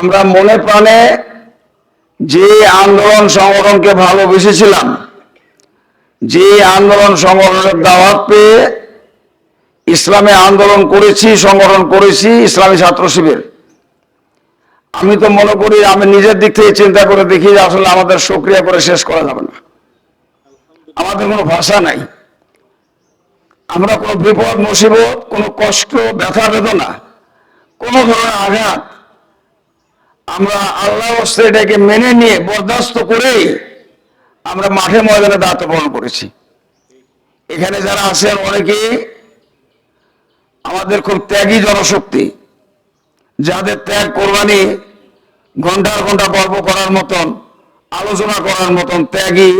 আমরা মনে প্রাণে যে আন্দোলন সংগঠনকে ভালোবেসেছিলাম, যে আন্দোলন সংগঠনের দাওয়াত পেয়ে ইসলামে আন্দোলন করেছি, সংগঠন করেছি ইসলামী ছাত্র শিবির। আমি তো মনে করি, আমি নিজের দিক থেকে চিন্তা করে দেখি যে আসলে আমাদের সক্রিয়া করে শেষ করা যাবে না। আমাদের কোনো ভাষা নাই। আমরা কোনো বিপদ মুসিবত কোনো কষ্ট, ব্যথা, বেদনা, কোনো ধরনের আঘাত আমরা আল্লাহ এটাকে মেনে নিয়ে বরদাস্ত করেই আমরা মাঠে ময়দানে দায়িত্ব পালন করেছি। এখানে যারা আছেন অনেকে আমাদের খুব ত্যাগী জনশক্তি, যাদের ত্যাগ কোরবানি ঘণ্টার ঘণ্টা গল্প করার মতন, আলোচনা করার মতন ত্যাগী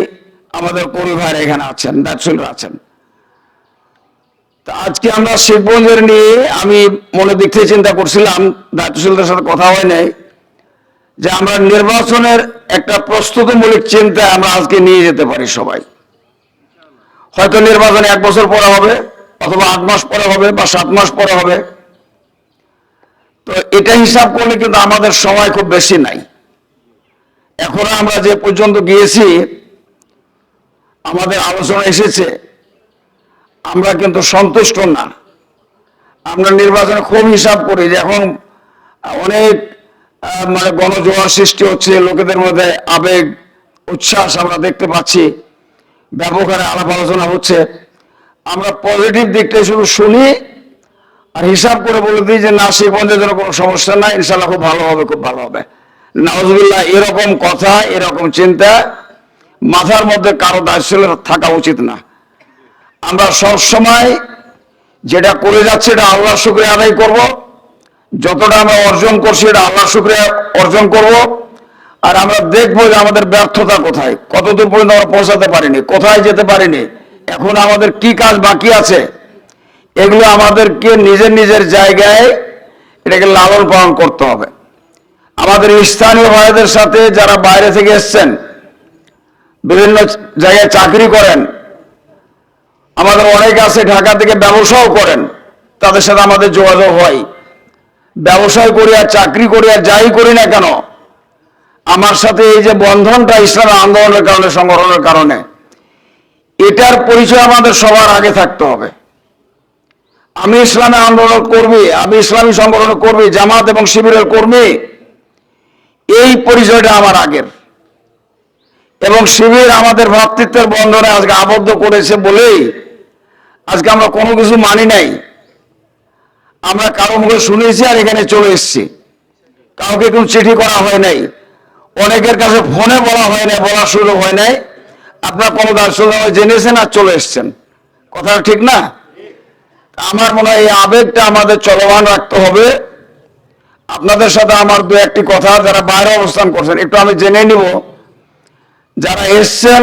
আমাদের পরিবার এখানে আছেন দার্শনিক আছেন। আজকে আমরা শিবগঞ্জের নিয়ে আমি মনে দিক থেকে চিন্তা করছিলাম দায়িত্বশীলদের সাথে কথা হয় নাই। যে আমরা নির্বাচনের একটা প্রস্তুতিমূলক চিন্তা আমরা আজকে নিয়ে যেতে পারি সবাই। হয়তো নির্বাচন এক বছর পরে হবে, অথবা আট মাস পরে হবে বা সাত মাস পরে হবে। তো এটা হিসাব করলে কিন্তু আমাদের সময় খুব বেশি নাই। এখন আমরা যে পর্যন্ত গিয়েছি, আমাদের আলোচনা এসেছে, আমরা কিন্তু সন্তুষ্ট না। আমরা নির্বাচনে খুব হিসাব করি যে এখন অনেক মানে গণজোয়ার সৃষ্টি হচ্ছে, লোকেদের মধ্যে আবেগ, উচ্ছ্বাস আমরা দেখতে পাচ্ছি ব্যাপক হারে আলাপ আলোচনা হচ্ছে। আমরা পজিটিভ দিকটাই শুধু শুনি আর হিসাব করে বলে দিই যে, না শিবগঞ্জের জন্য কোনো সমস্যা নাই ইনশাল্লাহ খুব ভালো হবে, খুব ভালো হবে। নওয়াজুল্লাহ এরকম কথা, এরকম চিন্তা মাথার মধ্যে কারও দায়িত্ব থাকা উচিত না। আমরা সব সময় যেটা করে যাচ্ছে, এটা আল্লাহ শুক্রিয়া আদায় করব। যতটা আমরা অর্জন করছি, এটা আল্লাহ শুক্রিয়া অর্জন করব। আর আমরা দেখব যে আমাদের ব্যর্থতা কোথায়। কতদূর পর্যন্ত আমরা পৌঁছাতে পারিনি, কোথায় যেতে পারিনি, এখন আমাদের কি কাজ বাকি আছে, এগুলো আমাদেরকে নিজের নিজের জায়গায় এটাকে লালন পালন করতে হবে। আমাদের স্থানীয় ভাইদের সাথে যারা বাইরে থেকে এসছেন, বিভিন্ন জায়গায় চাকরি করেন, আমাদের অনেক আছে ঢাকা থেকে ব্যবসাও করেন, তাদের সাথে আমাদের যোগাযোগ হয়। ব্যবসায় করি আর চাকরি করি আর যাই করি না কেন? আমার সাথে এই যে বন্ধনটা ইসলাম আন্দোলনের কারণে, সংগঠনের কারণে, এটার পরিচয় আমাদের সবার আগে থাকতে হবে। আমি ইসলামে আন্দোলন কর্মী, আমি ইসলামী সংগঠন কর্মী, জামাত এবং শিবিরের কর্মী, এই পরিচয়টা আমার আগের। এবং শিবির আমাদের ভ্রাতৃত্বের বন্ধনে আজকে আবদ্ধ করেছে বলেই আজকে আমরা কোনো কিছু মানি নাই। আমরা কারও মুখে শুনেছি আর এখানে চলে এসেছি। কাউকে কোনো চিঠি করা হয় নাই। অনেকের কাছে ফোনে বলা হয় নাই, বলার সুযোগ হয় নাই। আপনার কোনো দার্শনিক জেনেছেন আর চলে এসছেন। কথাটা ঠিক না? আমার মনে হয় এই আবেগটা আমাদের চলমান রাখতে হবে। আপনাদের সাথে আমার দু একটি কথা, যারা বাইরে অবস্থান করছেন, একটু আমি জেনে নিব। যারা এসছেন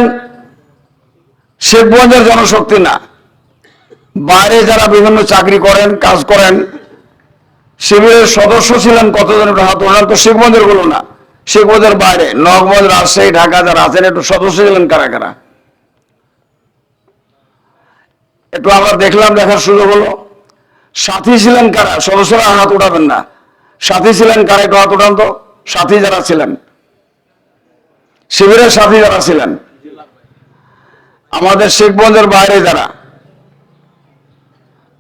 শিবগঞ্জের জনশক্তি না। বাইরে যারা বিভিন্ন চাকরি করেন, কাজ করেন, শিবিরের সদস্য ছিলেন কতজন হাত ওনার তো শিবগঞ্জেরগুলো না। শিবগঞ্জের বাইরে নগমঞ্জ রাজশাহী, ঢাকা যারা আছেন, একটু সদস্য ছিলেন কারা কারা? একটু আমরা দেখলাম, দেখার সুযোগ হলো। সাথী ছিলেন কারা? সদস্যরা হাত উঠাবেন না। সাথী ছিলেন কারা? একটু হাত উঠান তো। সাথী যারা ছিলেন। শিবিরের সাথী যারা ছিলেন। আমাদের শেখগঞ্জের বাইরে যারা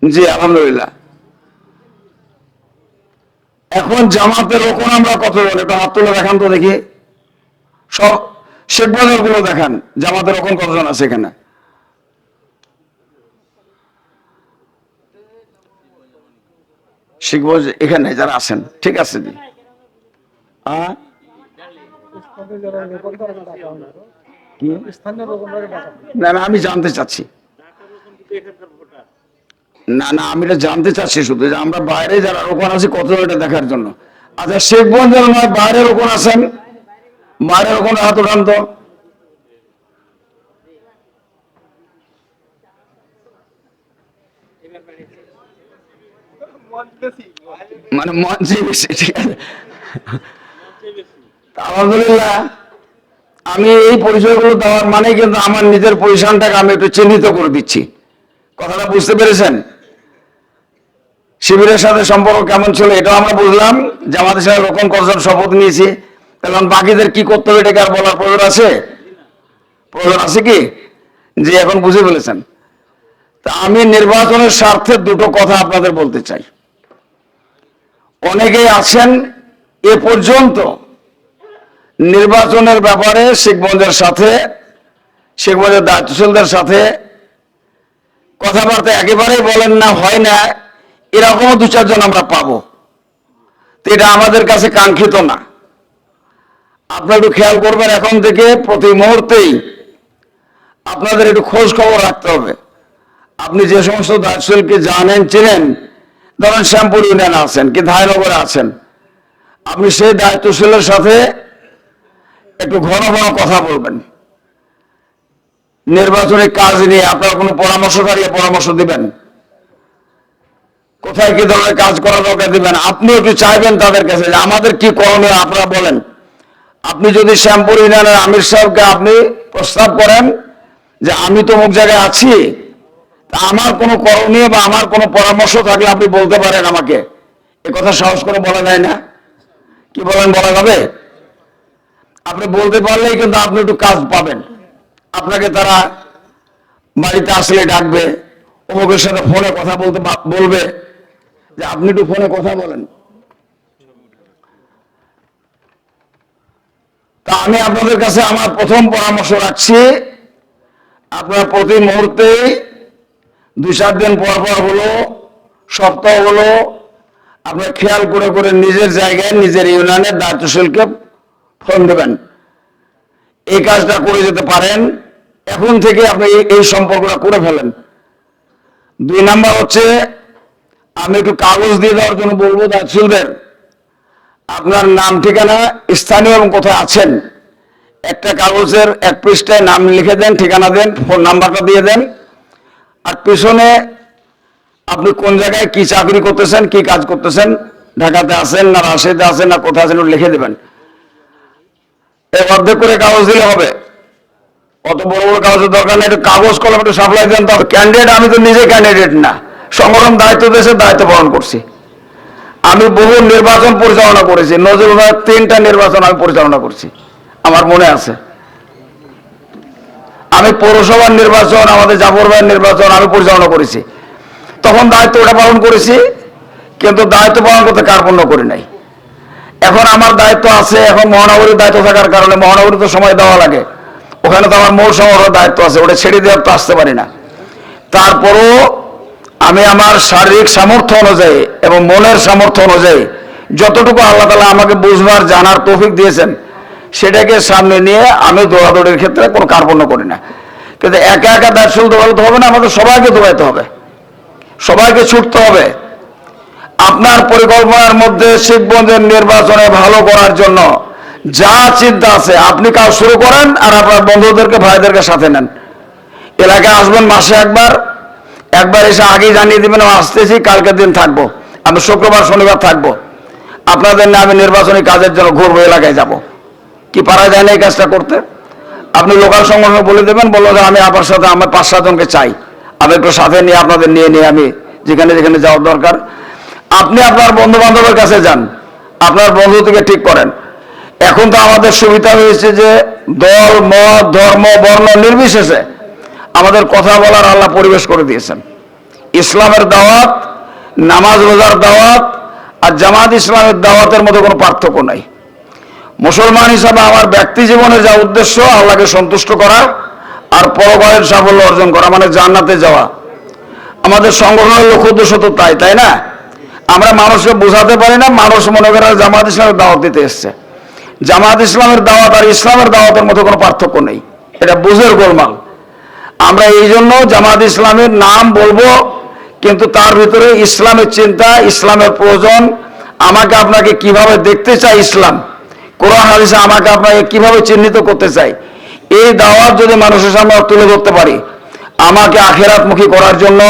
জি, আলহামদুলিল্লাহ। এখন জামাতের ওখানে আমরা কতজন একটু হাত তুলে দেখান তো দেখি। সব শেখগঞ্জেরগুলো দেখান, জামাতের ওখানে কতজন আছে এখানে? শিখব এখানে যারা আছেন, ঠিক আছে জি? না না, আমি জানতে চাচ্ছি। না না, আমি এটা জানতে চাচ্ছি শুধু যে আমরা বাইরে যারা রোকন আছি, কত এটা দেখার জন্য? আচ্ছা শেখগঞ্জের নয় বাইরে রোকন আছেন? বাইরে রোকন হাত উঠান তো। মানে মঞ্চে বেশি, ঠিক আছে? আলহামদুলিল্লাহ, আমি এই পরিচয়গুলো দেওয়ার মানে কিন্তু আমার নিজের পজিশনটাকে আমি একটু চিহ্নিত করে দিচ্ছি। কথাটা বুঝতে পেরেছেন? শিবিরের সাথে সম্পর্ক কেমন ছিল এটাও আমরা বুঝলাম। জামাতের সাথে রকম কজন শপথ নিয়েছি। এখন বাকিদের কি করতে হবে এটাকে আর বলার প্রয়োজন আছে? প্রয়োজন আছে কি? যে এখন বুঝে ফেলেছেন। তা আমি নির্বাচনের স্বার্থে দুটো কথা আপনাদের বলতে চাই। অনেকেই আছেন এ পর্যন্ত নির্বাচনের ব্যাপারে শিখগঞ্জের সাথে শিখগঞ্জের দায়িত্বশীলদের সাথে কথাবার্তা একেবারেই বলেন না, হয় না। এরকমও দু চারজন আমরা পাবো। তো এটা আমাদের কাছে কাঙ্ক্ষিত না। আপনারা একটু খেয়াল করবেন এখন থেকে প্রতি মুহূর্তেই আপনাদের একটু খোঁজ খবর রাখতে হবে। আপনি যে সমস্ত দায়িত্বশীলকে জানেন, চেনেন, ধরেন শ্যামপুর ইউনিয়নে আছেন কি ধায়নগরে আছেন, আপনি সেই দায়িত্বশীলের সাথে একটু ঘন ঘন কথা বলবেন। নির্বাচনী কাজ নিয়ে আপনার কোনো পরামর্শকারী পরামর্শ দিবেন? কোথায় কি ধরনের কাজ করা দরকার দিবেন? আপনি একটু চাইবেন তাদের কাছে যে আমাদের কি করণীয় আপনারা বলেন। আপনি যদি শ্যামপুর ইউনিয়নের আমির সাহেবকে আপনি প্রস্তাব করেন যে আমি তো মুখ জায়গায় আছি আমার কোনো করণীয় বা আমার কোনো পরামর্শ থাকলে আপনি বলতে পারেন আমাকে। এ কথা সাহস করে বলা যায় না। কি বলেন বলা যাবে? আপনি বলতে পারলেই কিন্তু আপনি একটু কাজ পাবেন। আপনাকে তারা বাড়িতে আসলে ডাকবে, অমুকের সাথে ফোনে কথা বলতে বলবে। যে আপনি একটু ফোনে কথা বলেন। তা আমি আপনাদের কাছে আমার প্রথম পরামর্শ রাখছি, আপনারা প্রতি মুহূর্তে দুই চার দিন পর পর হলো, সপ্তাহ হলো, আপনার খেয়াল করে করে নিজের জায়গায়, নিজের ইউনিয়নের দায়িত্বশীলকে ফোন দেবেন। এই কাজটা করে যেতে পারেন। এখন থেকে আপনি এই- এই সম্পর্কটা করে ফেলেন। দুই নাম্বার হচ্ছে আমি একটু কাগজ দিয়ে দেওয়ার জন্য বলব দায়িত্বশীলদের আপনার নাম, ঠিকানা, স্থানীয় এবং কোথায় আছেন? একটা কাগজের এক পৃষ্ঠায় নাম লিখে দেন, ঠিকানা দেন, ফোন নাম্বারটা দিয়ে দেন। আর পিছনে আপনি কোন জায়গায় কি চাকরি করতেছেন, কি কাজ করতেছেন, ঢাকাতে আছেন না রাজশাহীতে আছেন না কোথায় আছেন লিখে দেবেন। এই অর্ধেক করে কাগজ দিলে হবে। অত বড় বড় কাগজের দরকার নেই, একটু কাগজ কলম একটু সাপ্লাই দেন, তবে ক্যান্ডিডেট আমি তো নিজে ক্যান্ডিডেট না। সংগঠন দায়িত্ব দেশে দায়িত্ব পালন করছি। আমি বহু নির্বাচন পরিচালনা করেছি, নজরুল তিনটা নির্বাচন আমি পরিচালনা করছি, আমার মনে আছে। আমি পৌরসভার নির্বাচন, আমাদের জাফর ভাইয়ের নির্বাচন আমি পরিচালনা করেছি। তখন দায়িত্ব ওটা পালন করেছি, কিন্তু দায়িত্ব পালন করতে কার্পণ্য করি নাই। এখন আমার দায়িত্ব আছে, এখন মহানগরীর দায়িত্ব থাকার কারণে মহানগরী তো সময় দেওয়া লাগে। ওখানে তো আমার মৌল দায়িত্ব আছে, ওটা ছেড়ে দেওয়ার তো আসতে পারি না। তারপরও আমি আমার শারীরিক সামর্থ্য অনুযায়ী এবং মনের সামর্থ্য অনুযায়ী যতটুকু আল্লাহ তালা আমাকে বুঝবার, জানার তৌফিক দিয়েছেন, সেটাকে সামনে নিয়ে আমি দৌড়াদৌড়ির ক্ষেত্রে কোনো কার্পণ্য করি না। কিন্তু একা একা দায়িত্ব দৌড়াতে হবে না, আমাদের সবাইকে দৌড়াইতে হবে। সবাইকে ছুটতে হবে। আপনার পরিকল্পনার মধ্যে শিবগঞ্জের নির্বাচনে ভালো করার জন্য যা চিন্তা আছে, আপনি কাজ শুরু করেন আর আপনার বন্ধুদেরকে, ভাইদেরকে সাথে নেন। এলাকায় আসবেন মাসে একবার একবার এসে আগেই জানিয়ে দিবেন আসতেছি, কালকের দিন থাকব। আমি শুক্রবার, শনিবার থাকব। আপনাদের নিয়ে আমি নির্বাচনী কাজের জন্য ঘুরবো, এলাকায় যাব। কি পারা যায় না এই কাজটা করতে? আপনি লোকাল সংগঠন বলে দেবেন, বলল যে, আমি আপনার সাথে, আমার পাঁচ সাতজনকে চাই। আমি একটু সাথে নিয়ে আপনাদের নিয়ে নিয়ে আমি যেখানে যেখানে যাওয়ার দরকার। আপনি আপনার বন্ধু বান্ধবের কাছে যান। আপনার বন্ধু থেকে ঠিক করেন। এখন তো আমাদের সুবিধা হয়েছে যে দল, মত, ধর্ম, বর্ণ নির্বিশেষে আমাদের কথা বলার আল্লাহ পরিবেশ করে দিয়েছেন। ইসলামের দাওয়াত, নামাজ রোজার দাওয়াত আর জামাত ইসলামের দাওয়াতের মধ্যে কোনো পার্থক্য নাই। মুসলমান হিসাবে আমার ব্যক্তি জীবনের যা উদ্দেশ্য, আল্লাহকে সন্তুষ্ট করা আর পরকালের সাফল্য অর্জন করা মানে জান্নাতে যাওয়া। আমাদের সংগঠনের লক্ষ্য উদ্দেশ্য তো তাই তাই না? আমরা মানুষকে বোঝাতে পারি না, মানুষ মনে করে জামাত ইসলামের দাওয়াত দিতে এসছে। জামাত ইসলামের দাওয়াত আর ইসলামের দাওয়াতের মধ্যে কোনো পার্থক্য নেই। এটা বুঝের গোলমাল। আমরা এই জন্য জামাত ইসলামের নাম বলব, কিন্তু তার ভিতরে ইসলামের চিন্তা, ইসলামের প্রয়োজন। আমাকে আপনাকে কীভাবে দেখতে চাই ইসলাম? কোরআন, হাদিসে আমাকে আপনাকে কীভাবে চিহ্নিত করতে চাই? এই দাওয়াত যদি মানুষের সামনে তুলে ধরতে পারি, আমাকে আখেরাতমুখী করার জন্য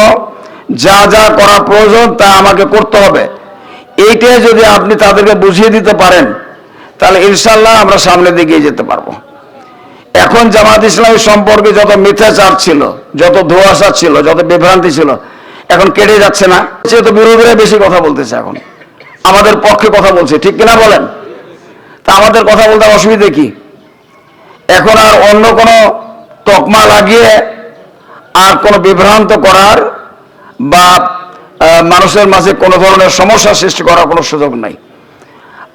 যা যা করা প্রয়োজন তা আমাকে করতে হবে। এইটাই যদি আপনি তাদেরকে বুঝিয়ে দিতে পারেন, তাহলে ইনশাল্লাহ আমরা সামনের দিকে যেতে পারব। এখন জামাত ইসলামী সম্পর্কে যত মিথ্যাচার ছিল, যত ধোয়াশা ছিল, যত বিভ্রান্তি ছিল, এখন কেটে যাচ্ছে না। সে তো বিরোধীরা বেশি কথা বলতেছে এখন। আমাদের পক্ষে কথা বলছে, ঠিক কিনা বলেন? তা আমাদের কথা বলতে অসুবিধে কি? এখন আর অন্য কোনো তকমা লাগিয়ে আর কোনো বিভ্রান্ত করার বা মানুষের মাঝে কোনো ধরনের সমস্যা সৃষ্টি করার কোনো সুযোগ নাই।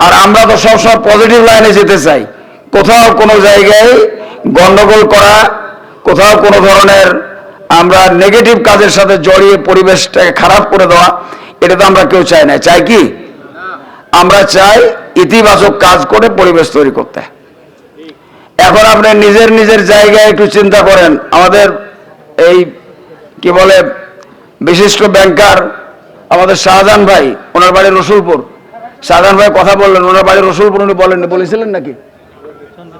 আর আমরা তো সবসময় পজিটিভ লাইনে যেতে চাই। কোথাও কোনো জায়গায় গন্ডগোল করা, কোথাও কোনো ধরনের আমরা নেগেটিভ কাজের সাথে জড়িয়ে পরিবেশটাকে খারাপ করে দেওয়া, এটা তো আমরা কেউ চাই না। চাই কি? আমরা চাই ইতিবাচক কাজ করে পরিবেশ তৈরি করতে। এখন আপনি নিজের নিজের জায়গায় একটু চিন্তা করেন। আমাদের এই কি বলে বিশিষ্ট ব্যাংকার আমাদের শাহজাহান ভাই, ওনার বাড়ি রসুলপুর। শাহজাহান ভাই কথা বললেন, ওনার বাড়ি রসুলপুর উনি বলেন বলেছিলেন নাকি?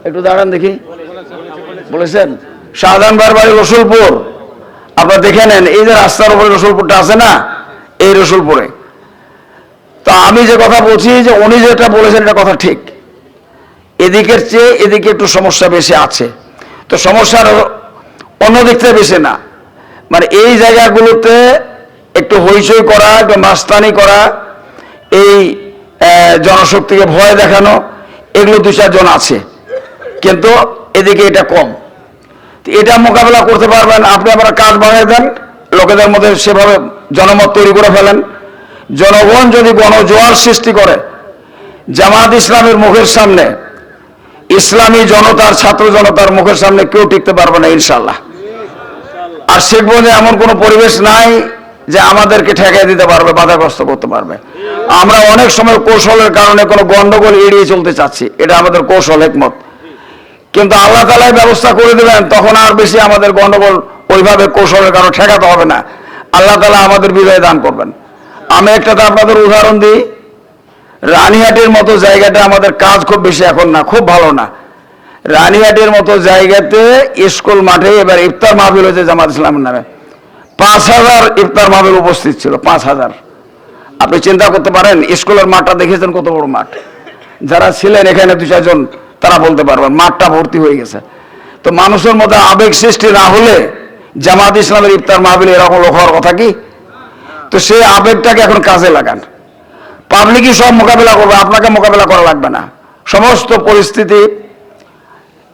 একটু দাঁড়ান দেখি। বলেছেন, শাহজাহান বাড়ি রসুলপুর। আপনারা দেখে নেন, এই যে রাস্তার উপরে রসুলপুরটা আছে না, এই রসুলপুরে। তো আমি যে কথা বলছি, যে উনি যেটা বলেছেন, এটা কথা ঠিক। এদিকের চেয়ে এদিকে একটু সমস্যা বেশি আছে। তো সমস্যার অন্য দিক থেকে বেশি না। মানে এই জায়গাগুলোতে একটু হইচই করা, একটু মাস্তানি করা, এই জনশক্তিকে ভয় দেখানো, এগুলো দু চারজন আছে। কিন্তু এদিকে এটা কম। এটা মোকাবেলা করতে পারবেন, আপনি আবার কাজ বাড়িয়ে দেন, লোকেদের মধ্যে সেভাবে জনমত তৈরি করে ফেলেন। জনগণ যদি গণজোয়ার সৃষ্টি করে, জামাত ইসলামের মুখের সামনে, ইসলামী জনতার, ছাত্র জনতার মুখের সামনে কেউ টিকতে পারবে না ইনশাল্লাহ আর শিখব এমন কোনো পরিবেশ নাই যে আমাদেরকে ঠেকাই দিতে পারবে, বাধাগ্রস্ত করতে পারবে। আমরা অনেক সময় কৌশলের কারণে কোনো গন্ডগোল এড়িয়ে চলতে চাচ্ছি, এটা আমাদের কৌশল, একমত। কিন্তু আল্লাহ তালাই ব্যবস্থা করে দিবেন, তখন আর বেশি আমাদের গণ্ডগোল ওইভাবে কৌশলের কারণে ঠেকাতে হবে না। আল্লাহ তালা আমাদের বিজয় দান করবেন। আমি একটা তো আপনাদের উদাহরণ দিই। রানীহাটের মতো জায়গাটা আমাদের কাজ খুব বেশি এখন না, খুব ভালো না। রানীহাটের মতো জায়গাতে স্কুল মাঠে এবার ইফতার মাহফিল হয়েছে জামাত ইসলামের নামে। পাঁচ হাজার ইফতার মাহফিল উপস্থিত ছিল, পাঁচ হাজার। আপনি চিন্তা করতে পারেন, স্কুলের মাঠটা দেখেছেন কত বড় মাঠ। যারা ছিলেন এখানে দু চারজন তারা বলতে পারবেন মাঠটা ভর্তি হয়ে গেছে। তো মানুষের মধ্যে আবেগ সৃষ্টি না হলে জামাত ইসলামের ইফতার মাহফিল এরকম লোক হওয়ার কথা কি? তো সেই আবেগটাকে এখন কাজে লাগান। পাবলিকই সব মোকাবিলা করবে, আপনাকে মোকাবিলা করা লাগবে না। সমস্ত পরিস্থিতি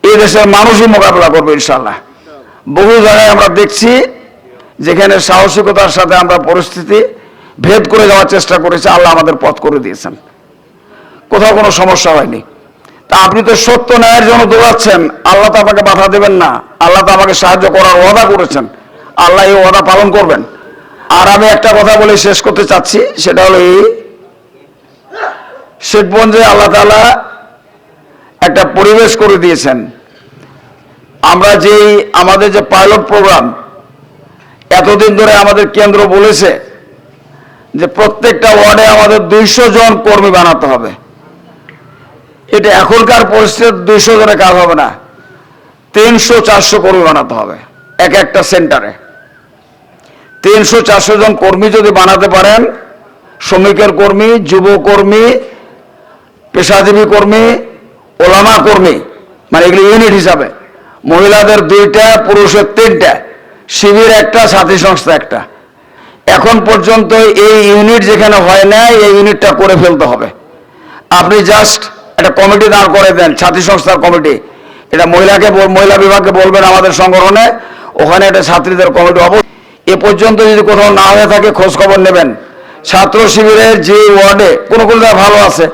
এই দেশের মানুষই মোকাবিলা করবে ইনশাল্লাহ বহু জায়গায় আমরা দেখছি যেখানে সাহসিকতার সাথে আমরা পরিস্থিতি ভেদ করে যাওয়ার চেষ্টা করেছি, আল্লাহ আমাদের পথ করে দিয়েছেন। কোথাও কোনো সমস্যা হয়নি। আপনি তো সত্য ন্যায়ের জন্য দৌড়াচ্ছেন আল্লাহ তো আমাকে বাধা দেবেন না। আল্লাহ তো আমাকে সাহায্য করার ওয়াদা করেছেন। আল্লাহ এই ওয়াদা পালন করবেন। আর আমি একটা কথা বলে শেষ করতে চাচ্ছি, সেটা হলো এই শেখগঞ্জে আল্লাহ তালা একটা পরিবেশ করে দিয়েছেন। আমরা যেই, আমাদের যে পাইলট প্রোগ্রাম এতদিন ধরে আমাদের কেন্দ্র বলেছে যে প্রত্যেকটা ওয়ার্ডে আমাদের দুইশো জন কর্মী বানাতে হবে। এটা এখনকার পরিস্থিতি দুইশো জনে কাজ হবে না। তিনশো, চারশো কর্মী বানাতে হবে এক একটা সেন্টারে। তিনশো, চারশো জন কর্মী যদি বানাতে পারেন, শ্রমিকের কর্মী, যুব কর্মী, পেশাজীবী কর্মী, ওলামা কর্মী মানে এগুলি ইউনিট হিসাবে, মহিলাদের দুইটা, পুরুষের তিনটা, শিবির একটা সাথী সংস্থা একটা। এখন পর্যন্ত এই ইউনিট যেখানে হয় না এই ইউনিটটা করে ফেলতে হবে। আপনি জাস্ট একটা কমিটি দাঁড় করে দেন, ছাত্রী সংস্থার কমিটি। এটা মহিলাকে মহিলা বিভাগকে বলবেন আমাদের সংগঠনে, ওখানে একটা ছাত্রীদের কমিটি অব এ পর্যন্ত যদি কোথাও না হয়ে থাকে খোঁজ খবর নেবেন। ছাত্র শিবিরের যে ওয়ার্ডে, কোনো কোনো ভালো আছে,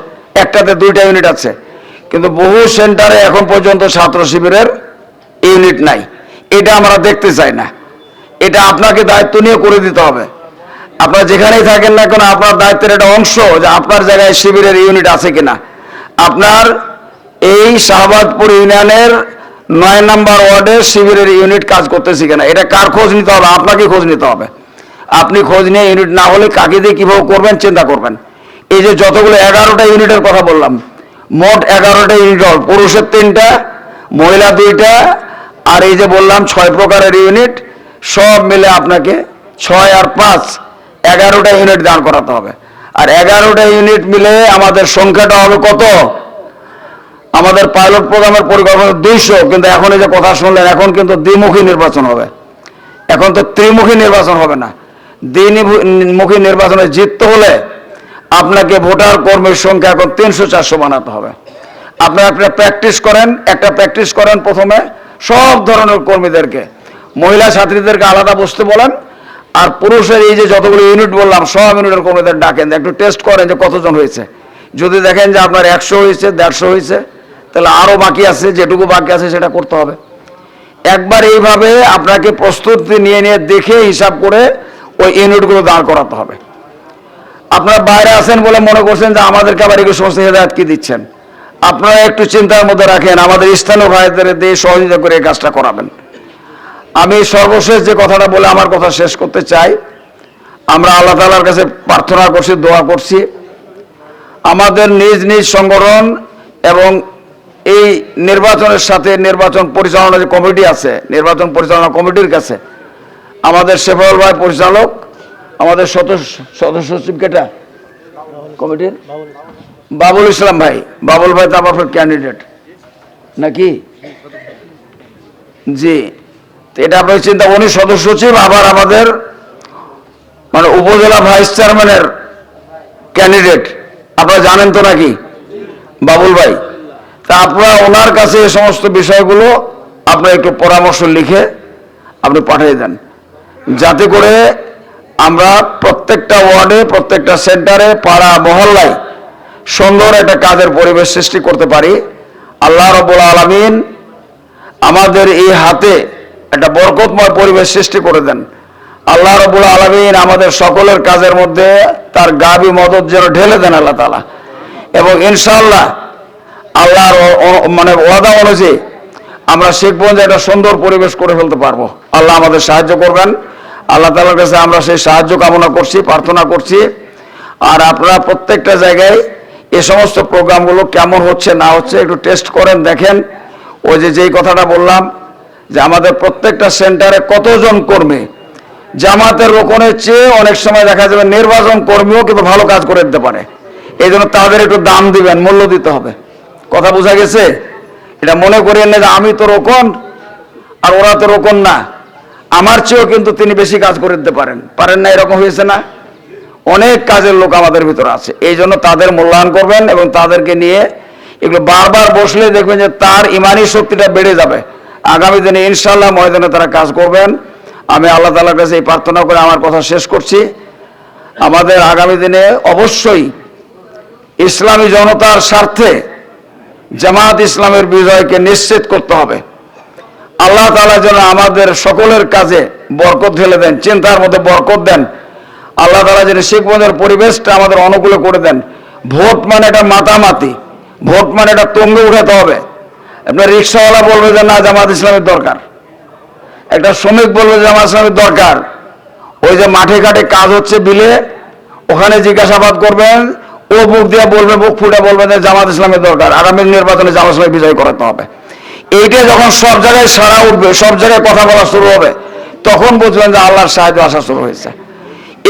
একটাতে দুইটা ইউনিট আছে। কিন্তু বহু সেন্টারে এখন পর্যন্ত ছাত্র শিবিরের ইউনিট নাই। এটা আমরা দেখতে চাই না। এটা আপনাকে দায়িত্ব নিয়ে করে দিতে হবে। আপনারা যেখানেই থাকেন না কেন, আপনার দায়িত্বের একটা অংশ যে আপনার জায়গায় শিবিরের ইউনিট আছে কিনা। আপনার এই শাহবাদপুর ইউনিয়নের নয় নাম্বার ওয়ার্ডে শিবিরের ইউনিট কাজ করতেছে কিনা? এটা কার খোঁজ নিতে হবে? আপনাকে খোঁজ নিতে হবে। আপনি খোঁজ নিয়ে ইউনিট না হলে কাকে দিয়ে কীভাবে করবেন চিন্তা করবেন। এই যে যতগুলো এগারোটা ইউনিটের কথা বললাম, মোট এগারোটা ইউনিট হল, পুরুষের তিনটা, মহিলা দুইটা, আর এই যে বললাম ছয় প্রকারের ইউনিট, সব মিলে আপনাকে ছয় আর পাঁচ এগারোটা ইউনিট দান করাতে হবে। আর এগারোটা ইউনিট মিলে আমাদের সংখ্যাটা হবে কত? আমাদের পাইলট প্রোগ্রামের পরিকল্পনা দুইশো, কিন্তু এখন এই যে কথা শুনলেন, এখন কিন্তু দ্বিমুখী নির্বাচন হবে। এখন তো ত্রিমুখী নির্বাচন হবে না। দিনমুখী নির্বাচনে জিততে হলে আপনাকে ভোটার কর্মীর সংখ্যা এখন তিনশো চারশো বানাতে হবে। আপনারা একটা প্র্যাকটিস করেন, একটা প্র্যাকটিস করেন প্রথমে। সব ধরনের কর্মীদেরকে, মহিলা ছাত্রীদেরকে আলাদা বসতে বলেন আর পুরুষের এই যে যতগুলো ইউনিট বললাম, সব ইউনিটের কর্মীদের ডাকেন। একটু টেস্ট করেন যে কতজন হয়েছে। যদি দেখেন যে আপনার একশো হয়েছে, দেড়শো হয়েছে, তাহলে আরও বাকি আছে, যেটুকু বাকি আছে সেটা করতে হবে। একবার এইভাবে আপনাকে প্রস্তুতি নিয়ে নিয়ে দেখে হিসাব করে ওই ইউনিটগুলো দাঁড় করাতে হবে। আপনারা বাইরে আছেন বলে মনে করছেন যে আমাদেরকে আবার এগুলো সমস্ত হেদায়ত কি দিচ্ছেন? আপনারা একটু চিন্তার মধ্যে রাখেন, আমাদের স্থানীয় ভাইদের দিয়ে সহযোগিতা করে এই কাজটা করাবেন। আমি সর্বশেষ যে কথাটা বলে আমার কথা শেষ করতে চাই, আমরা আল্লাহ তালার কাছে প্রার্থনা করছি, দোয়া করছি। আমাদের নিজ নিজ সংগঠন এবং এই নির্বাচনের সাথে নির্বাচন পরিচালনা যে কমিটি আছে, নির্বাচন পরিচালনা কমিটির কাছে, আমাদের শেফাউল ভাই পরিচালক, আমাদের সদস্য সদস্য সচিব কেটা? কমিটির? বাবুল ইসলাম ভাই। বাবুল ভাই তো আবার ক্যান্ডিডেট নাকি? জি। এটা আপনার চিন্তা উনি সদস্য সচিব আবার আমাদের মানে উপজেলা ভাইস চেয়ারম্যানের ক্যান্ডিডেট আপনারা জানেন তো নাকি? বাবুল ভাই। তা আপনারা ওনার কাছে এই সমস্ত বিষয়গুলো আপনারা একটু পরামর্শ লিখে আপনি পাঠিয়ে দেন। যাতে করে আমরা প্রত্যেকটা ওয়ার্ডে, প্রত্যেকটা সেন্টারে, পাড়া, মহল্লায় সুন্দর একটা কাজের পরিবেশ সৃষ্টি করতে পারি। আল্লাহ রবুল আলমিন আমাদের এই হাতে একটা বরকতময় পরিবেশ সৃষ্টি করে দেন। আল্লাহ রবুল আলমিন আমাদের সকলের কাজের মধ্যে তার গাবি মদত যেন ঢেলে দেন আল্লাহ তালা এবং ইনশাল্লাহ আল্লাহর মানে ওয়াদা অনুযায়ী আমরা শিখব যে একটা সুন্দর পরিবেশ করে ফেলতে পারব। আল্লাহ আমাদের সাহায্য করবেন। আল্লাহ তালার কাছে আমরা সেই সাহায্য কামনা করছি, প্রার্থনা করছি। আর আপনারা প্রত্যেকটা জায়গায় এ সমস্ত প্রোগ্রামগুলো কেমন হচ্ছে না হচ্ছে একটু টেস্ট করেন, দেখেন। ওই যে যেই কথাটা বললাম যে আমাদের প্রত্যেকটা সেন্টারে কতজন কর্মী? জামাতের রোকনের চেয়ে অনেক সময় দেখা যাবে নির্বাচন কর্মীও কিন্তু ভালো কাজ করে দিতে পারে। এই জন্য তাদের একটু দাম দিবেন, মূল্য দিতে হবে। কথা বোঝা গেছে? এটা মনে করিয়েন না যে আমি তো রোকন আর ওরা তো রোকন না। আমার চেয়েও কিন্তু তিনি বেশি কাজ করে দিতে পারেন। পারেন না, এরকম হয়েছে না? অনেক কাজের লোক আমাদের ভিতরে আছে। এই জন্য তাদের মূল্যায়ন করবেন এবং তাদেরকে নিয়ে এগুলো বারবার বসলে দেখবেন যে তার ইমানি শক্তিটা বেড়ে যাবে। আগামী দিনে ইনশাল্লাহ ময়দানে তারা কাজ করবেন। আমি আল্লাহ তালার কাছে এই প্রার্থনা করে আমার কথা শেষ করছি। আমাদের আগামী দিনে অবশ্যই ইসলামী জনতার স্বার্থে জামাত ইসলামের বিজয়কে নিশ্চিত করতে হবে। আল্লাহ তালা যেন আমাদের সকলের কাজে বরকত ঢেলে দেন, চিন্তার মধ্যে বরকত দেন। আল্লাহ তালা যেন শিখবন্ধের পরিবেশটা আমাদের অনুকূলে করে দেন। ভোট মানে এটা মাতামাতি, ভোট মানে এটা তঙ্গে উঠাতে হবে। আপনার রিক্সাওয়ালা বলবে যে, না, জামাত ইসলামের দরকার। একটা শ্রমিক বলবে যে জামাত ইসলামের দরকার। ওই যে মাঠে ঘাটে কাজ হচ্ছে বিলে, ওখানে জিজ্ঞাসাবাদ করবেন, ও বুক দিয়ে বলবে, বুক ফুটে বলবে যে, জামাত ইসলামের দরকার, আগামী নির্বাচনে জামাত ইসলামের বিজয় করাতে হবে। এইটা যখন সব জায়গায় সারা উঠবে, সব জায়গায় কথা বলা শুরু হবে, তখন বুঝবেন যে আল্লাহর সাহায্য আসা শুরু হয়েছে।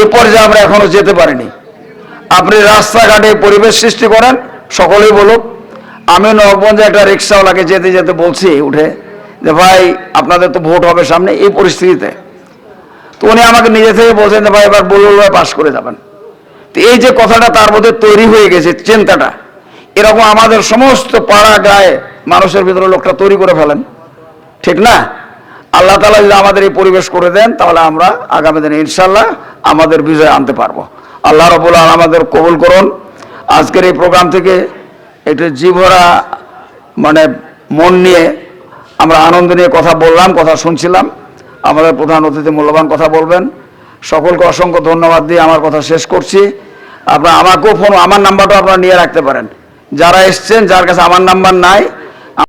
এ পর্যায়ে আমরা এখনও যেতে পারিনি। আপনি রাস্তাঘাটে পরিবেশ সৃষ্টি করেন, সকলেই বলুক আমি নবগঞ্জে একটা রিক্সাওয়ালাকে যেতে যেতে বলছি উঠে যে, ভাই, আপনাদের তো ভোট হবে সামনে এই পরিস্থিতিতে। তো উনি আমাকে নিজে থেকে বলছেন যে, ভাই, এবার বলুল পাশ করে যাবেন। তো এই যে কথাটা তার মধ্যে তৈরি হয়ে গেছে, চিন্তাটা, এরকম আমাদের সমস্ত পাড়া গায়ে মানুষের ভিতরে লোকটা তৈরি করে ফেলেন। ঠিক না? আল্লাহ তালা যদি আমাদের এই পরিবেশ করে দেন, তাহলে আমরা আগামী দিনে ইনশাল্লাহ আমাদের বিজয় আনতে পারব। আল্লাহ রবুল আলম আমাদের কবুল করুন। আজকের এই প্রোগ্রাম থেকে একটু জীবরা মানে মন নিয়ে আমরা আনন্দ নিয়ে কথা বললাম, কথা শুনছিলাম। আমাদের প্রধান অতিথি মূল্যবান কথা বলবেন। সকলকে অসংখ্য ধন্যবাদ দিয়ে আমার কথা শেষ করছি। আপনারা আমাকেও ফোন, আমার নাম্বারটাও আপনারা নিয়ে রাখতে পারেন। যারা এসছেন, যার কাছে আমার নাম্বার নাই